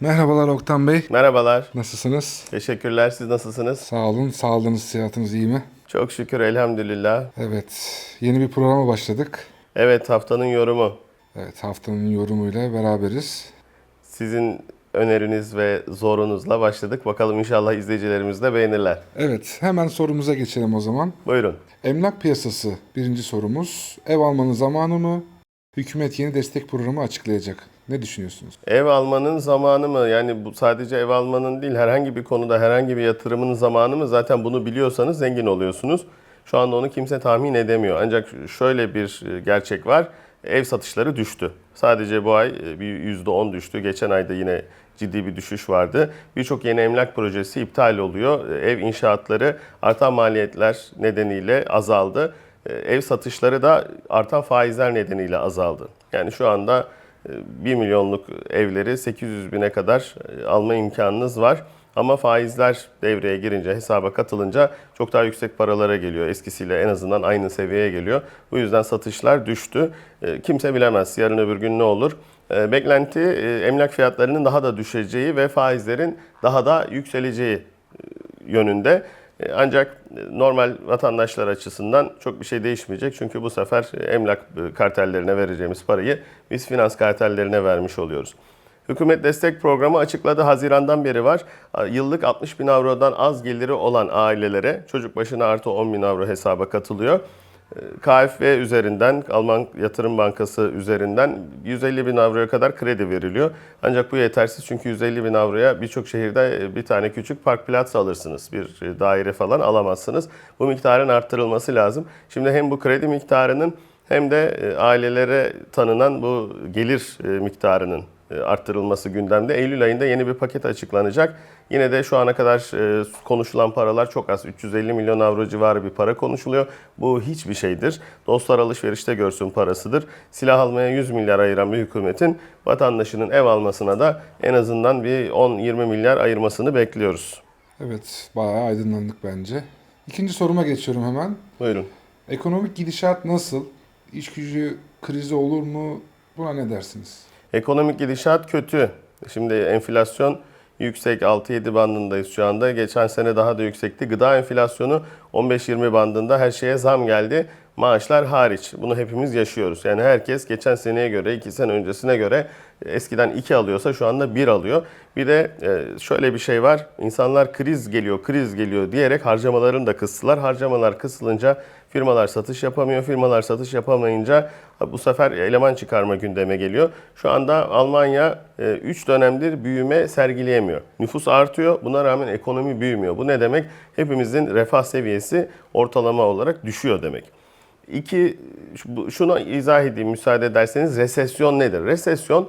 Merhabalar Oktan Bey. Merhabalar. Nasılsınız? Teşekkürler. Siz nasılsınız? Sağ olun. Sağlığınız, sıhhatiniz iyi mi? Çok şükür elhamdülillah. Evet. Yeni bir programa başladık. Evet haftanın yorumu. Evet haftanın yorumuyla beraberiz. Sizin öneriniz ve zorunuzla başladık. Bakalım inşallah izleyicilerimiz de beğenirler. Evet hemen sorumuza geçelim o zaman. Buyurun. Emlak piyasası birinci sorumuz. Ev almanın zamanı mı? Hükümet yeni destek programı açıklayacak. Ne düşünüyorsunuz? Ev almanın zamanı mı? Yani bu sadece ev almanın değil herhangi bir konuda herhangi bir yatırımın zamanı mı? Zaten bunu biliyorsanız zengin oluyorsunuz. Şu anda onu kimse tahmin edemiyor. Ancak şöyle bir e, gerçek var. Ev satışları düştü. Sadece bu ay e, bir %10 düştü. Geçen ayda yine ciddi bir düşüş vardı. Birçok yeni emlak projesi iptal oluyor. E, Ev inşaatları artan maliyetler nedeniyle azaldı. Ev satışları da artan faizler nedeniyle azaldı. Yani şu anda 1 milyonluk evleri 800 bine kadar e, alma imkanınız var. Ama faizler devreye girince, hesaba katılınca çok daha yüksek paralara geliyor. Eskisiyle en azından aynı seviyeye geliyor. Bu yüzden satışlar düştü. E, Kimse bilemez yarın öbür gün ne olur. E, Beklenti emlak fiyatlarının daha da düşeceği ve faizlerin daha da yükseleceği yönünde. E, Ancak normal vatandaşlar açısından çok bir şey değişmeyecek. Çünkü bu sefer e, emlak e, kartellerine vereceğimiz parayı biz finans kartellerine vermiş oluyoruz. Hükümet destek programı açıkladı. Hazirandan beri var. Yıllık 60 bin avrodan az geliri olan ailelere çocuk başına artı 10 bin avro hesaba katılıyor. KfW üzerinden, Alman Yatırım Bankası üzerinden 150 bin avroya kadar kredi veriliyor. Ancak bu yetersiz çünkü 150 bin avroya birçok şehirde e, bir tane küçük park plats alırsınız. Bir e, daire falan alamazsınız. Bu miktarın arttırılması lazım. Şimdi hem bu kredi miktarının hem de e, ailelere tanınan bu gelir miktarının arttırılması gündemde. Eylül ayında yeni bir paket açıklanacak. Yine de şu ana kadar e, konuşulan paralar çok az. 350 milyon avro civarı bir para konuşuluyor. Bu hiçbir şeydir. Dostlar alışverişte görsün parasıdır. Silah almaya 100 milyar ayıran bir hükümetin vatandaşının ev almasına da en azından bir 10-20 milyar ayırmasını bekliyoruz. Evet bayağı aydınlandık bence. İkinci soruma geçiyorum hemen. Buyurun. Ekonomik gidişat nasıl? İş gücü krizi olur mu? Buna ne dersiniz? Ekonomik gidişat kötü. Şimdi enflasyon yüksek 6-7 bandındayız şu anda. Geçen sene daha da yüksekti. Gıda enflasyonu 15-20 bandında her şeye zam geldi. Maaşlar hariç. Bunu hepimiz yaşıyoruz. Yani herkes geçen seneye göre, 2 sene öncesine göre eskiden 2 alıyorsa şu anda 1 alıyor. Bir de e, şöyle bir şey var. İnsanlar kriz geliyor, kriz geliyor diyerek harcamalarını da kıstılar. Harcamalar kısılınca firmalar satış yapamıyor. Firmalar satış yapamayınca bu sefer eleman çıkarma gündeme geliyor. Şu anda Almanya 3 dönemdir büyüme sergileyemiyor. Nüfus artıyor. Buna rağmen ekonomi büyümüyor. Bu ne demek? Hepimizin refah seviyesi ortalama olarak düşüyor demek. İki, şunu izah edeyim müsaade ederseniz. Resesyon nedir? Resesyon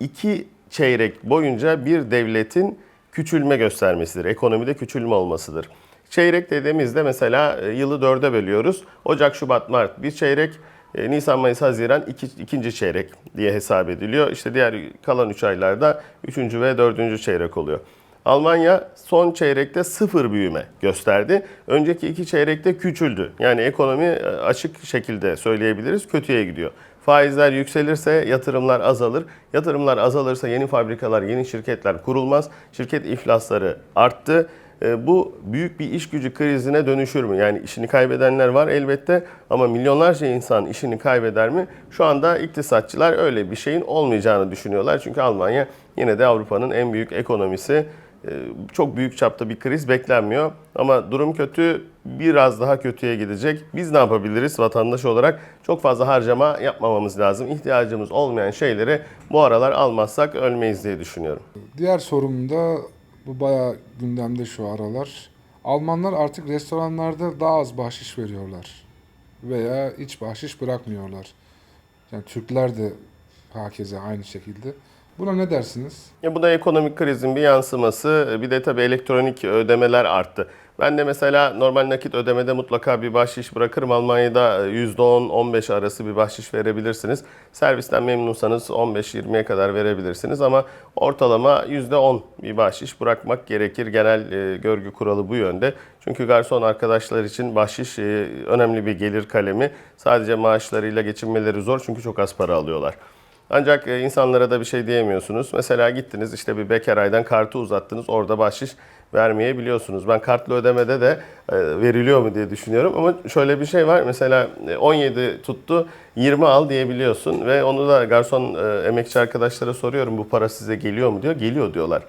iki çeyrek boyunca bir devletin küçülme göstermesidir. Ekonomide küçülme olmasıdır. Çeyrek dediğimizde mesela e, yılı dörde bölüyoruz. Ocak, Şubat, Mart bir çeyrek. e, Nisan, Mayıs, Haziran iki, ikinci çeyrek diye hesap ediliyor. İşte diğer kalan 3 aylarda üçüncü ve dördüncü çeyrek oluyor. Almanya son çeyrekte sıfır büyüme gösterdi. Önceki iki çeyrekte küçüldü. Yani ekonomi e, açık şekilde söyleyebiliriz kötüye gidiyor. Faizler yükselirse yatırımlar azalır. Yatırımlar azalırsa yeni fabrikalar, yeni şirketler kurulmaz. Şirket iflasları arttı. E, Bu büyük bir iş gücü krizine dönüşür mü? Yani işini kaybedenler var elbette ama milyonlarca insan işini kaybeder mi? Şu anda iktisatçılar öyle bir şeyin olmayacağını düşünüyorlar. Çünkü Almanya yine de Avrupa'nın en büyük ekonomisi. E, Çok büyük çapta bir kriz beklenmiyor. Ama durum kötü, biraz daha kötüye gidecek. Biz ne yapabiliriz vatandaş olarak? Çok fazla harcama yapmamamız lazım. İhtiyacımız olmayan şeyleri bu aralar almazsak ölmeyiz diye düşünüyorum. Diğer sorum da bu bayağı gündemde şu aralar. Almanlar artık restoranlarda daha az bahşiş veriyorlar. Veya hiç bahşiş bırakmıyorlar. Yani Türkler de hakeza aynı şekilde. Buna ne dersiniz? Ya bu da ekonomik krizin bir yansıması. Bir de tabii elektronik ödemeler arttı. Ben de mesela normal nakit ödemede mutlaka bir bahşiş bırakırım. Almanya'da %10-15 arası bir bahşiş verebilirsiniz. Servisten memnunsanız 15-20'ye kadar verebilirsiniz ama ortalama %10 bir bahşiş bırakmak gerekir. Genel e, görgü kuralı bu yönde. Çünkü garson arkadaşlar için bahşiş e, önemli bir gelir kalemi. Sadece maaşlarıyla geçinmeleri zor çünkü çok az para alıyorlar. Ancak e, insanlara da bir şey diyemiyorsunuz. Mesela gittiniz işte bir bekar aydan kartı uzattınız. Orada bahşiş vermeyebiliyorsunuz. Ben kartlı ödemede de e, veriliyor mu diye düşünüyorum. Ama şöyle bir şey var. Mesela e, 17 tuttu 20 al diyebiliyorsun. Ve onu da garson e, emekçi arkadaşlara soruyorum. Bu para size geliyor mu diyor. Geliyor diyorlar.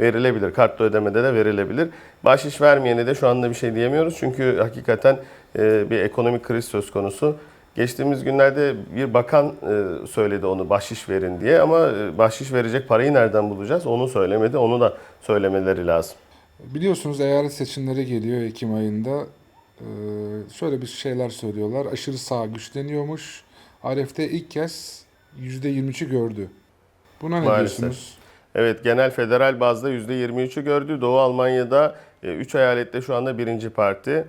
Verilebilir. Kartlı ödemede de verilebilir. Bahşiş vermeyene de şu anda bir şey diyemiyoruz. Çünkü hakikaten e, bir ekonomik kriz söz konusu. Geçtiğimiz günlerde bir bakan e, söyledi onu bahşiş verin diye ama e, bahşiş verecek parayı nereden bulacağız onu söylemedi. Onu da söylemeleri lazım. Biliyorsunuz eyalet seçimleri geliyor Ekim ayında. Ee, şöyle bir şeyler söylüyorlar. Aşırı sağ güçleniyormuş. ARF'te ilk kez %23'ü gördü. Buna ne Maalesef. diyorsunuz? Evet genel federal bazda %23'ü gördü. Doğu Almanya'da 3 eyalette şu anda birinci parti.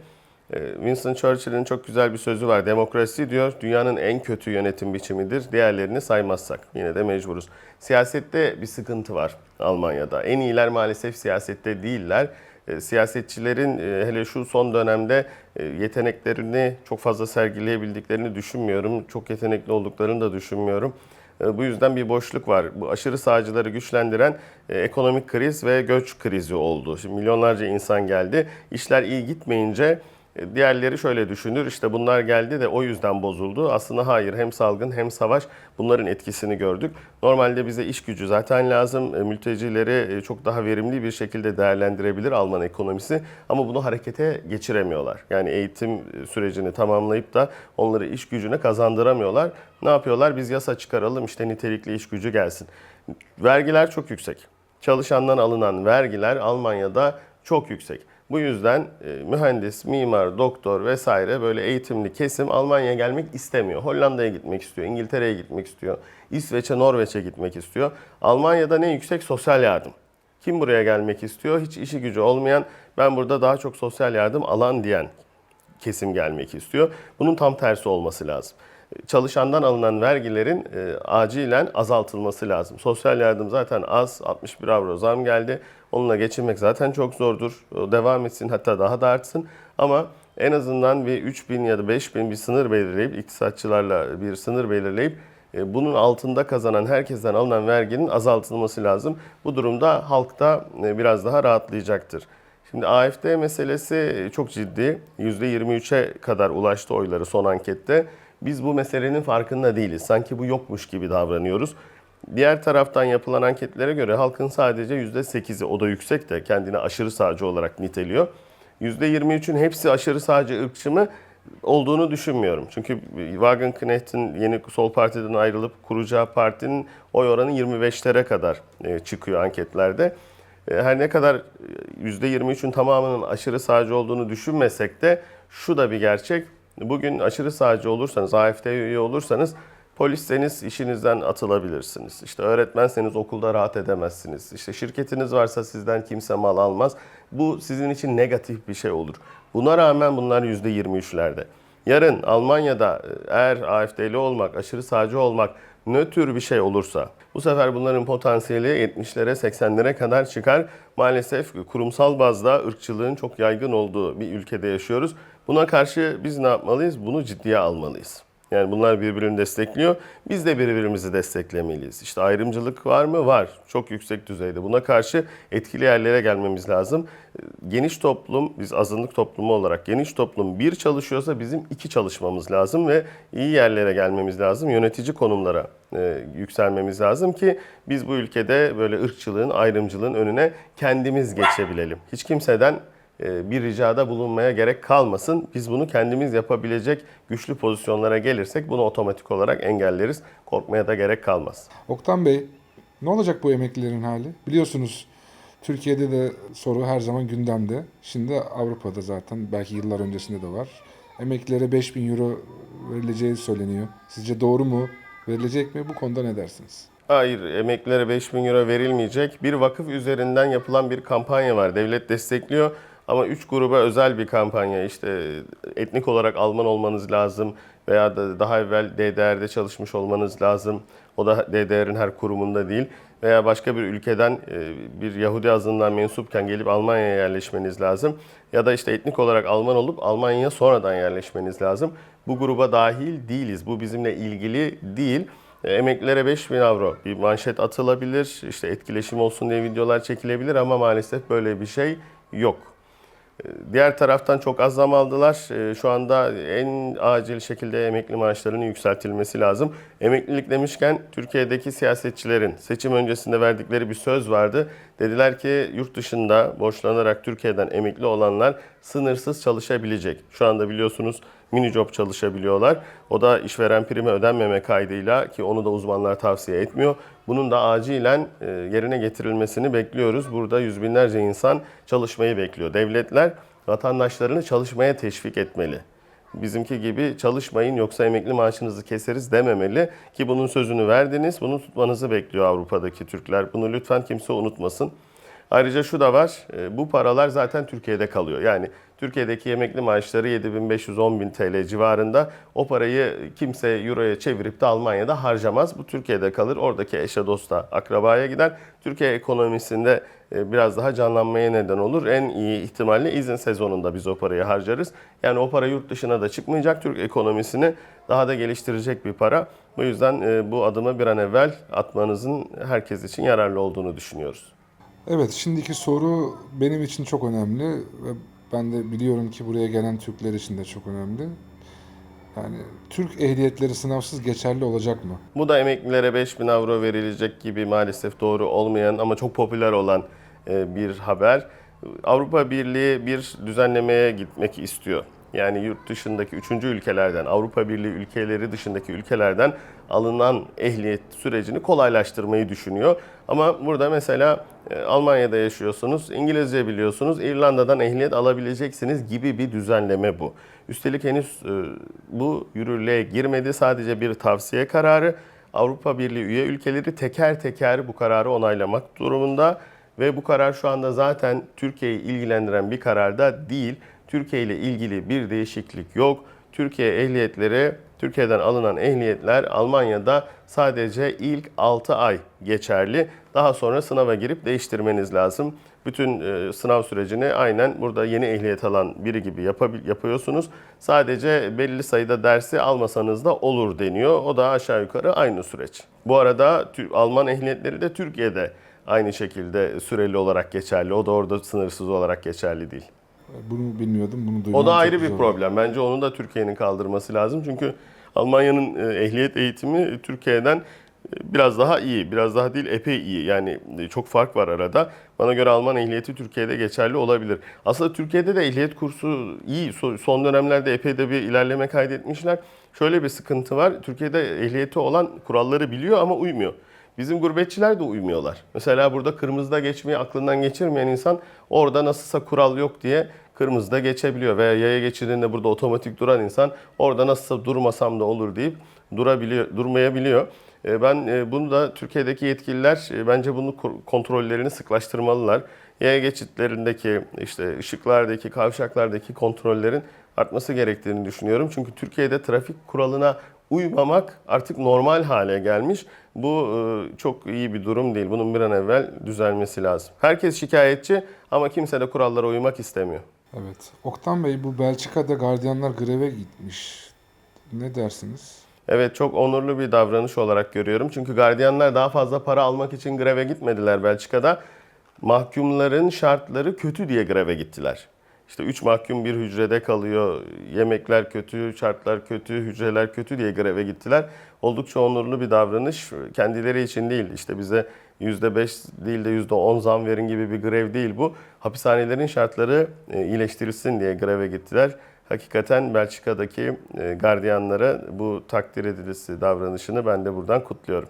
E, Winston Churchill'in çok güzel bir sözü var. Demokrasi diyor dünyanın en kötü yönetim biçimidir. Diğerlerini saymazsak yine de mecburuz. Siyasette bir sıkıntı var Almanya'da. En iyiler maalesef siyasette değiller. E, Siyasetçilerin e, hele şu son dönemde e, yeteneklerini çok fazla sergileyebildiklerini düşünmüyorum. Çok yetenekli olduklarını da düşünmüyorum. E, Bu yüzden bir boşluk var. Bu aşırı sağcıları güçlendiren e, ekonomik kriz ve göç krizi oldu. Şimdi milyonlarca insan geldi. İşler iyi gitmeyince diğerleri şöyle düşünür. İşte bunlar geldi de o yüzden bozuldu. Aslında hayır hem salgın hem savaş bunların etkisini gördük. Normalde bize iş gücü zaten lazım. E, Mültecileri e, çok daha verimli bir şekilde değerlendirebilir Alman ekonomisi. Ama bunu harekete geçiremiyorlar. Yani eğitim e, sürecini tamamlayıp da onları iş gücüne kazandıramıyorlar. Ne yapıyorlar? Biz yasa çıkaralım işte nitelikli iş gücü gelsin. Vergiler çok yüksek. Çalışandan alınan vergiler Almanya'da çok yüksek. Bu yüzden e, mühendis, mimar, doktor vesaire böyle eğitimli kesim Almanya'ya gelmek istemiyor. Hollanda'ya gitmek istiyor, İngiltere'ye gitmek istiyor, İsveç'e, Norveç'e gitmek istiyor. Almanya'da ne yüksek sosyal yardım. Kim buraya gelmek istiyor? Hiç işi gücü olmayan, ben burada daha çok sosyal yardım alan diyen kesim gelmek istiyor. Bunun tam tersi olması lazım. Çalışandan alınan vergilerin e, acilen azaltılması lazım. Sosyal yardım zaten az, 61 avro zam geldi. Onunla geçinmek zaten çok zordur. O devam etsin hatta daha da artsın. Ama en azından bir 3000 ya da 5000 bir sınır belirleyip, iktisatçılarla bir sınır belirleyip e, bunun altında kazanan herkesten alınan verginin azaltılması lazım. Bu durumda halk da e, biraz daha rahatlayacaktır. Şimdi AFD meselesi çok ciddi. %23'e kadar ulaştı oyları son ankette. Biz bu meselenin farkında değiliz. Sanki bu yokmuş gibi davranıyoruz. Diğer taraftan yapılan anketlere göre halkın sadece %8'i, o da yüksek de kendini aşırı sağcı olarak niteliyor. %23'ün hepsi aşırı sağcı ırkçı mı olduğunu düşünmüyorum. Çünkü Wagenknecht'in yeni Sol Parti'den ayrılıp kuracağı partinin oy oranı 25'lere kadar e, çıkıyor anketlerde. E, Her ne kadar %23'ün tamamının aşırı sağcı olduğunu düşünmesek de şu da bir gerçek. Bugün aşırı sağcı olursanız, AFD üye olursanız polisseniz işinizden atılabilirsiniz. İşte öğretmenseniz okulda rahat edemezsiniz. İşte şirketiniz varsa sizden kimse mal almaz. Bu sizin için negatif bir şey olur. Buna rağmen bunlar %23'lerde. Yarın Almanya'da e, eğer AFD'li olmak, aşırı sağcı olmak nötr bir şey olursa bu sefer bunların potansiyeli 70'lere 80'lere kadar çıkar. Maalesef kurumsal bazda ırkçılığın çok yaygın olduğu bir ülkede yaşıyoruz. Buna karşı biz ne yapmalıyız? Bunu ciddiye almalıyız. Yani bunlar birbirini destekliyor. Biz de birbirimizi desteklemeliyiz. İşte ayrımcılık var mı? Var. Çok yüksek düzeyde. Buna karşı etkili yerlere gelmemiz lazım. Geniş toplum, biz azınlık toplumu olarak geniş toplum bir çalışıyorsa bizim iki çalışmamız lazım ve iyi yerlere gelmemiz lazım. Yönetici konumlara e, yükselmemiz lazım ki biz bu ülkede böyle ırkçılığın, ayrımcılığın önüne kendimiz geçebilelim. Hiç kimseden bir ricada bulunmaya gerek kalmasın. Biz bunu kendimiz yapabilecek güçlü pozisyonlara gelirsek bunu otomatik olarak engelleriz. Korkmaya da gerek kalmaz. Oktan Bey, ne olacak bu emeklilerin hali? Biliyorsunuz Türkiye'de de soru her zaman gündemde. Şimdi Avrupa'da zaten belki yıllar öncesinde de var. Emeklilere 5000 euro verileceği söyleniyor. Sizce doğru mu? Verilecek mi? Bu konuda ne dersiniz? Hayır, emeklilere 5000 euro verilmeyecek. Bir vakıf üzerinden yapılan bir kampanya var. Devlet destekliyor. Ama 3 gruba özel bir kampanya. İşte etnik olarak Alman olmanız lazım veya da daha evvel DDR'de çalışmış olmanız lazım. O da DDR'in her kurumunda değil. Veya başka bir ülkeden e, bir Yahudi azınlığından mensupken gelip Almanya'ya yerleşmeniz lazım. Ya da işte etnik olarak Alman olup Almanya'ya sonradan yerleşmeniz lazım. Bu gruba dahil değiliz. Bu bizimle ilgili değil. E, Emeklilere 5000 avro bir manşet atılabilir. İşte etkileşim olsun diye videolar çekilebilir ama maalesef böyle bir şey yok. Diğer taraftan çok az zam aldılar. E, Şu anda en acil şekilde emekli maaşlarının yükseltilmesi lazım. Emeklilik demişken Türkiye'deki siyasetçilerin seçim öncesinde verdikleri bir söz vardı. Dediler ki yurt dışında borçlanarak Türkiye'den emekli olanlar sınırsız çalışabilecek. Şu anda biliyorsunuz mini job çalışabiliyorlar. O da işveren primi ödenmeme kaydıyla ki onu da uzmanlar tavsiye etmiyor. Bunun da acilen e, yerine getirilmesini bekliyoruz. Burada yüz binlerce insan çalışmayı bekliyor. Devletler vatandaşlarını çalışmaya teşvik etmeli. Bizimki gibi çalışmayın yoksa emekli maaşınızı keseriz dememeli ki bunun sözünü verdiniz. Bunu tutmanızı bekliyor Avrupa'daki Türkler. Bunu lütfen kimse unutmasın. Ayrıca şu da var, e, bu paralar zaten Türkiye'de kalıyor. Yani Türkiye'deki emekli maaşları 7500-10.000 TL civarında. O parayı kimse Euro'ya çevirip de Almanya'da harcamaz. Bu Türkiye'de kalır. Oradaki eşe dosta, akrabaya gider. Türkiye ekonomisinde e, biraz daha canlanmaya neden olur. En iyi ihtimalle izin sezonunda biz o parayı harcarız. Yani o para yurt dışına da çıkmayacak. Türk ekonomisini daha da geliştirecek bir para. Bu yüzden e, bu adımı bir an evvel atmanızın herkes için yararlı olduğunu düşünüyoruz. Evet, şimdiki soru benim için çok önemli ve ben de biliyorum ki buraya gelen Türkler için de çok önemli. Yani Türk ehliyetleri sınavsız geçerli olacak mı? Bu da emeklilere 5000 avro verilecek gibi maalesef doğru olmayan ama çok popüler olan e, bir haber. Avrupa Birliği bir düzenlemeye gitmek istiyor. Yani yurt dışındaki üçüncü ülkelerden, Avrupa Birliği ülkeleri dışındaki ülkelerden alınan ehliyet sürecini kolaylaştırmayı düşünüyor. Ama burada mesela e, Almanya'da yaşıyorsunuz, İngilizce biliyorsunuz, İrlanda'dan ehliyet alabileceksiniz gibi bir düzenleme bu. Üstelik henüz e, bu yürürlüğe girmedi. Sadece bir tavsiye kararı. Avrupa Birliği üye ülkeleri teker teker bu kararı onaylamak durumunda ve bu karar şu anda zaten Türkiye'yi ilgilendiren bir karar da değil. Türkiye ile ilgili bir değişiklik yok. Türkiye ehliyetleri, Türkiye'den alınan ehliyetler Almanya'da sadece ilk 6 ay geçerli. Daha sonra sınava girip değiştirmeniz lazım. Bütün e, sınav sürecini aynen burada yeni ehliyet alan biri gibi yapabil- yapıyorsunuz. Sadece belli sayıda dersi almasanız da olur deniyor. O da aşağı yukarı aynı süreç. Bu arada Alman ehliyetleri de Türkiye'de aynı şekilde süreli olarak geçerli. O da orada sınırsız olarak geçerli değil. Bunu bilmiyordum, bunu duymam O da ayrı bir oldu. problem. Bence onu da Türkiye'nin kaldırması lazım. Çünkü Almanya'nın e, ehliyet eğitimi Türkiye'den e, biraz daha iyi. Biraz daha değil epey iyi. Yani e, çok fark var arada. Bana göre Alman ehliyeti Türkiye'de geçerli olabilir. Aslında Türkiye'de de ehliyet kursu iyi. So- Son dönemlerde epey de bir ilerleme kaydetmişler. Şöyle bir sıkıntı var. Türkiye'de ehliyeti olan kuralları biliyor ama uymuyor. Bizim gurbetçiler de uymuyorlar. Mesela burada kırmızıda geçmeyi aklından geçirmeyen insan orada nasılsa kural yok diye kırmızıda geçebiliyor. Veya yaya geçidinde burada otomatik duran insan orada nasılsa durmasam da olur deyip durabiliyor, durmayabiliyor. E, Ben e, bunu da Türkiye'deki yetkililer e, bence bunu kontrollerini sıklaştırmalılar. Yaya geçitlerindeki işte ışıklardaki, kavşaklardaki kontrollerin artması gerektiğini düşünüyorum. Çünkü Türkiye'de trafik kuralına uymamak artık normal hale gelmiş. Bu çok iyi bir durum değil. Bunun bir an evvel düzelmesi lazım. Herkes şikayetçi ama kimse de kurallara uymak istemiyor. Evet. Oktan Bey bu Belçika'da gardiyanlar greve gitmiş. Ne dersiniz? Evet çok onurlu bir davranış olarak görüyorum. Çünkü gardiyanlar daha fazla para almak için greve gitmediler Belçika'da. Mahkumların şartları kötü diye greve gittiler. İşte 3 mahkum bir hücrede kalıyor, yemekler kötü, şartlar kötü, hücreler kötü diye greve gittiler. Oldukça onurlu bir davranış. Kendileri için değil, işte bize %5 değil de %10 zam verin gibi bir grev değil bu. Hapishanelerin şartları e, iyileştirilsin diye greve gittiler. Hakikaten Belçika'daki e, gardiyanlara bu takdir edilisi davranışını ben de buradan kutluyorum.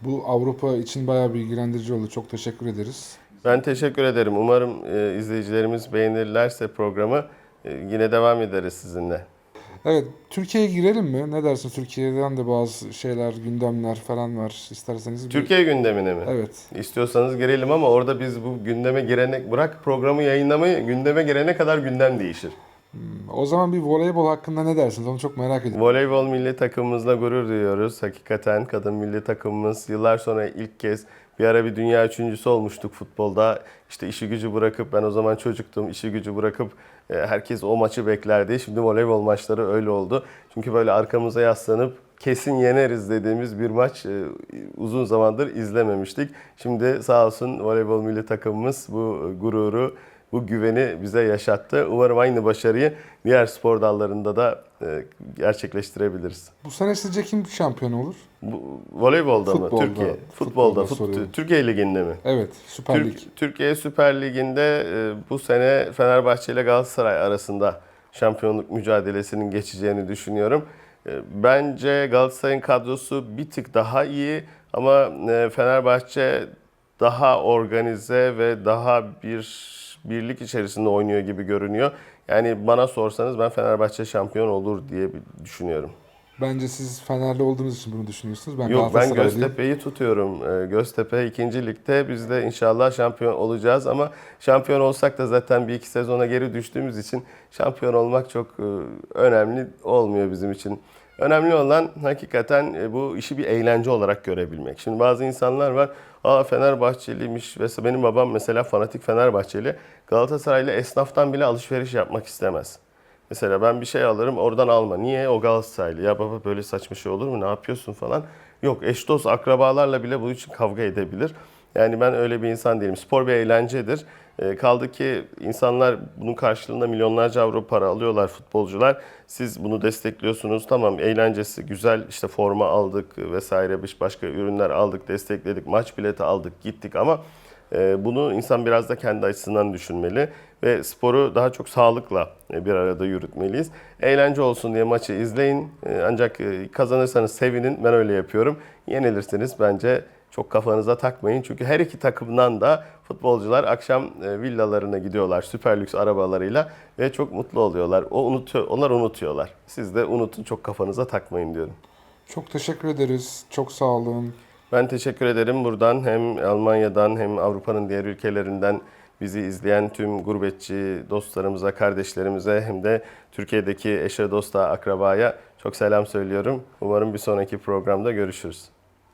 Bu Avrupa için bayağı bilgilendirici oldu. Çok teşekkür ederiz. Ben teşekkür ederim. Umarım e, izleyicilerimiz beğenirlerse programı yine devam ederiz sizinle. Evet, Türkiye'ye girelim mi? Ne dersin? Türkiye'den de bazı şeyler, gündemler falan var. İsterseniz bir... Türkiye gündemine mi? Evet. İstiyorsanız girelim ama orada biz bu gündeme girene bırak programı yayınlamayı gündeme girene kadar gündem değişir. O zaman bir voleybol hakkında ne dersiniz? Onu çok merak ediyorum. Voleybol milli takımımızla gurur duyuyoruz. Hakikaten kadın milli takımımız yıllar sonra ilk kez bir ara bir dünya üçüncüsü olmuştuk futbolda. İşte işi gücü bırakıp ben o zaman çocuktum. işi gücü bırakıp herkes o maçı beklerdi. Şimdi voleybol maçları öyle oldu. Çünkü böyle arkamıza yaslanıp kesin yeneriz dediğimiz bir maç e, uzun zamandır izlememiştik. Şimdi sağ olsun voleybol milli takımımız bu gururu, bu güveni bize yaşattı. Umarım aynı başarıyı diğer spor dallarında da e, gerçekleştirebiliriz. Bu sene sizce kim şampiyon olur? Bu, voleybolda mı? Futbolda. Türkiye. Futbolda. Futbolda fut-. Türkiye Ligi'nde mi? Evet, Süper Türk- Lig. Türkiye Süper Ligi'nde e, bu sene Fenerbahçe ile Galatasaray arasında şampiyonluk mücadelesinin geçeceğini düşünüyorum. E, Bence Galatasaray'ın kadrosu bir tık daha iyi ama e, Fenerbahçe daha organize ve daha bir birlik içerisinde oynuyor gibi görünüyor. Yani bana sorsanız ben Fenerbahçe şampiyon olur diye düşünüyorum. Bence siz Fenerli olduğunuz için bunu düşünüyorsunuz. Ben Yok ben. Göztepe'yi tutuyorum. Ee, Göztepe ikinci ligde biz de inşallah şampiyon olacağız ama şampiyon olsak da zaten bir iki sezona geri düştüğümüz için şampiyon olmak çok e, önemli olmuyor bizim için. Önemli olan hakikaten e, bu işi bir eğlence olarak görebilmek. Şimdi bazı insanlar var, aa Fenerbahçeliymiş mesela benim babam mesela fanatik Fenerbahçeli. Galatasaraylı esnaftan bile alışveriş yapmak istemez. Mesela ben bir şey alırım oradan alma. Niye? O Galatasaraylı. Ya baba böyle saçma şey olur mu? Ne yapıyorsun falan. Yok eş dost akrabalarla bile bunun için kavga edebilir. Yani ben öyle bir insan değilim. Spor bir eğlencedir. E, kaldı ki insanlar bunun karşılığında milyonlarca avro para alıyorlar futbolcular. Siz bunu destekliyorsunuz. Tamam eğlencesi güzel işte forma aldık vesaire başka ürünler aldık destekledik. Maç bileti aldık gittik ama e, bunu insan biraz da kendi açısından düşünmeli ve sporu daha çok sağlıkla e, bir arada yürütmeliyiz. Eğlence olsun diye maçı izleyin ancak kazanırsanız sevinin ben öyle yapıyorum. Yenilirseniz bence çok kafanıza takmayın çünkü her iki takımdan da futbolcular akşam e, villalarına gidiyorlar süper lüks arabalarıyla ve çok mutlu oluyorlar. O unutuyor, onlar unutuyorlar. Siz de unutun çok kafanıza takmayın diyorum. Çok teşekkür ederiz. Çok sağ olun. Ben teşekkür ederim buradan hem Almanya'dan hem Avrupa'nın diğer ülkelerinden bizi izleyen tüm gurbetçi dostlarımıza, kardeşlerimize hem de Türkiye'deki eşe, dosta, akrabaya çok selam söylüyorum. Umarım bir sonraki programda görüşürüz.